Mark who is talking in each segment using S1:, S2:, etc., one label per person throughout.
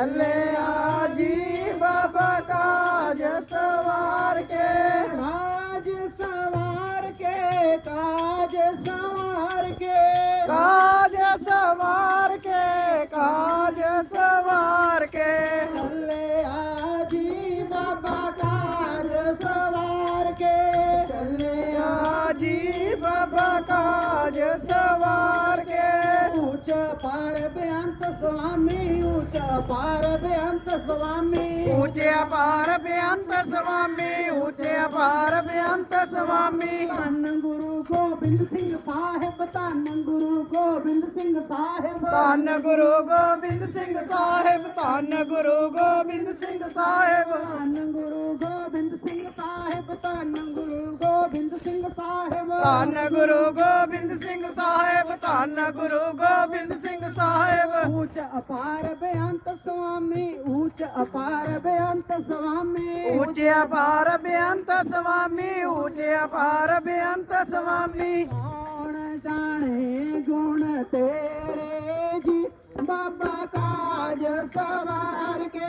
S1: ਚੱਲਿਆ ਜੀ ਬਾਬਾ ਕਾਜ ਸਵਾਰ ਕੇ
S2: ਕਾਜ ਸਵਾਰ ਕੇ ਕਾਜ ਸਵਾਰ ਕੇ
S1: ਕਾਜ ਸਵਾਰ ਕੇ ਕਾਜ ਸਵਾਰ ਕੇ
S2: ਚੱਲਿਆ ਜੀ ਬਾਬਾ ਕਾਜ ਸਵਾਰ ਕੇ
S1: ਚੱਲਿਆ ਜੀ
S2: ਪਾਰ ਬੇਅੰਤ ਸੁਆਮੀ ਉੱਚ ਪਾਰ ਬੇਅੰਤ ਸੁਆਮੀ।
S1: ਉੱਚੇ ਅਪਾਰ ਬੇਅੰਤ ਸੁਆਮੀ ਉੱਚੇ ਅਪਾਰ ਬੇਅੰਤ ਸੁਆਮੀ।
S2: ਧੰਨ ਗੁਰੂ ਗੋਬਿੰਦ ਸਿੰਘ ਸਾਹਿਬ ਧੰਨ ਗੁਰੂ ਗੋਬਿੰਦ ਸਿੰਘ ਸਾਹਿਬ।
S1: ਧੰਨ ਗੁਰੂ ਗੋਬਿੰਦ ਸਿੰਘ ਸਾਹਿਬ ਧੰਨ ਗੁਰੂ ਗੋਬਿੰਦ ਸਿੰਘ ਸਾਹਿਬ।
S2: ਧੰਨ ਧੰਨ ਗੁਰੂ ਗੋਬਿੰਦ ਸਿੰਘ ਸਾਹਿਬ
S1: ਧੰਨ ਗੁਰੂ ਗੋਬਿੰਦ ਸਿੰਘ ਸਾਹਿਬ।
S2: ਉੱਚ ਅਪਾਰ ਬੇਅੰਤ ਸੁਆਮੀ ਉੱਚ ਅਪਾਰ ਬੇਅੰਤ ਸੁਆਮੀ।
S1: ਉੱਚੇ ਅਪਾਰ ਬੇਅੰਤ ਸੁਆਮੀ ਉੱਚੇ ਅਪਾਰ ਬੇਅੰਤ ਸੁਆਮੀ।
S2: ਕੌਣ ਜਾਣੇ ਗੁਣ ਤੇਰੇ ਜੀ? ਬਾਬਾ ਕਾਜ ਸਵਾਰ ਕੇ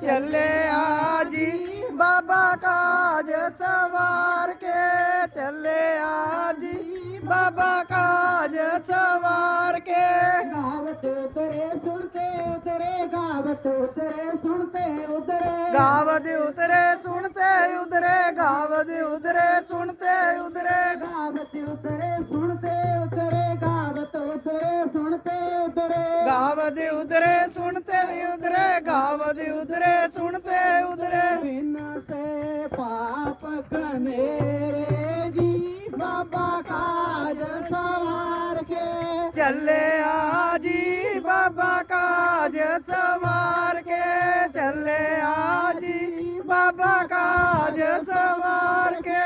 S1: ਚੱਲਿਆ ਜੀ ਬਾਬਾ ਕਾਜ ਸਵਾਰ ਕੇ ਚੱਲਿਆ ਜੀ। ਬਾਬਾ ਕਾਜ ਸਵਾਰ ਕੇ।
S2: ਗਾਵਤ ਉਤਰੇ ਸੁਣਤੇ ਉਤਰੇ ਗਾਵਤ ਉਤਰੇ ਸੁਣਤੇ ਉਤਰੇ।
S1: ਗਾਵਦ ਉਤਰੇ ਸੁਣਤੇ ਉਧਰੇ ਗਾਵਦ ਉਧਰੇ ਸੁਣਤੇ ਉਧਰੇ
S2: ਗਾਵਤ ਉਤਰੇ ਸੁਣਤੇ ਉਤਰੇ ਗਾਵਤ ਉਤਰੇ ਸੁਣਤੇ ਉਤਰੇ।
S1: ਗਾਵਦ ਉਧਰੇ ਸੁਣਤੇ ਉਧਰੇ ਗਾਵਦ ਉਧਰੇ
S2: ਪਾਪ ਕਨੇਰੇ ਜੀ ਬਾਬਾ ਕਾਜ ਸਵਾਰ ਕੇ।
S1: ਚੱਲਿਆ ਜੀ ਬਾਬਾ ਕਾਜ ਸਵਾਰ ਕੇ। ਚੱਲਿਆ ਜੀ ਬਾਬਾ ਕਾਜ ਸਵਾਰ ਕੇ।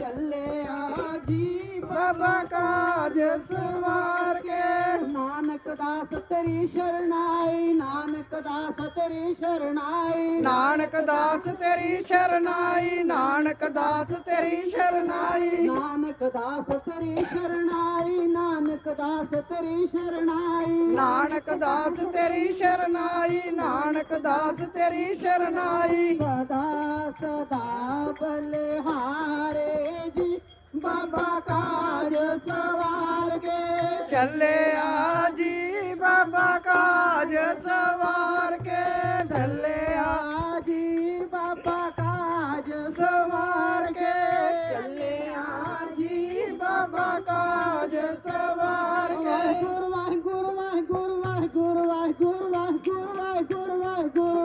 S2: ਚੱਲਿਆ ਜੀ
S1: ਬਾਬਾ ਕਾਜ ਸਵਾਰ ਕੇ।
S2: ਨਾਨਕ ਦਾਸ ਤੇਰੀ ਸ਼ਰਣਾਈ ਨਾਨਕ ਦਾਸ ਤੇਰੀ ਸ਼ਰਣਾਈ
S1: ਨਾਨਕ ਦਾਸ ਤੇਰੀ ਸ਼ਰਨਾਈ ਨਾਨਕ ਦਾਸ ਤੇਰੀ ਸ਼ਰਨਾਈ।
S2: ਨਾਨਕ ਦਾਸ ਤੇਰੀ ਸ਼ਰਣਾਈ ਨਾਨਕ ਦਾਸ ਤੇਰੀ ਸ਼ਰਣਾਈ
S1: ਨਾਨਕ ਦਾਸ ਤੇਰੀ ਸ਼ਰਨਾਈ ਨਾਨਕ ਦਾਸ ਤੇਰੀ ਸ਼ਰਨਾਈ।
S2: ਸਦਾ ਸਦਾ ਬਲਿਹਾਰੇ ਜੀ ਬਾਬਾ ਕਾਜ ਸਵਾਰ ਕੇ
S1: ਚੱਲਿਆ ਕਾਜ ਸਵਾਰ ਕੇ ਚੱਲਿਆ
S2: ਜੀ, ਬਾਬਾ ਕਾਜ
S1: ਸਵਾਰ ਕੇ ਚੱਲਿਆ ਜੀ, ਬਾਬਾ ਕਾਜ ਸਵਾਰ ਕੇ।
S2: ਗੁਰੂ
S1: ਵਾਹਿਗੁਰੂ ਵਾਹਿਗੁਰੂ ਵਾਹਿਗੁਰੂ ਵਾਹਿਗੁਰੂ ਵਾਹਿਗੁਰੂ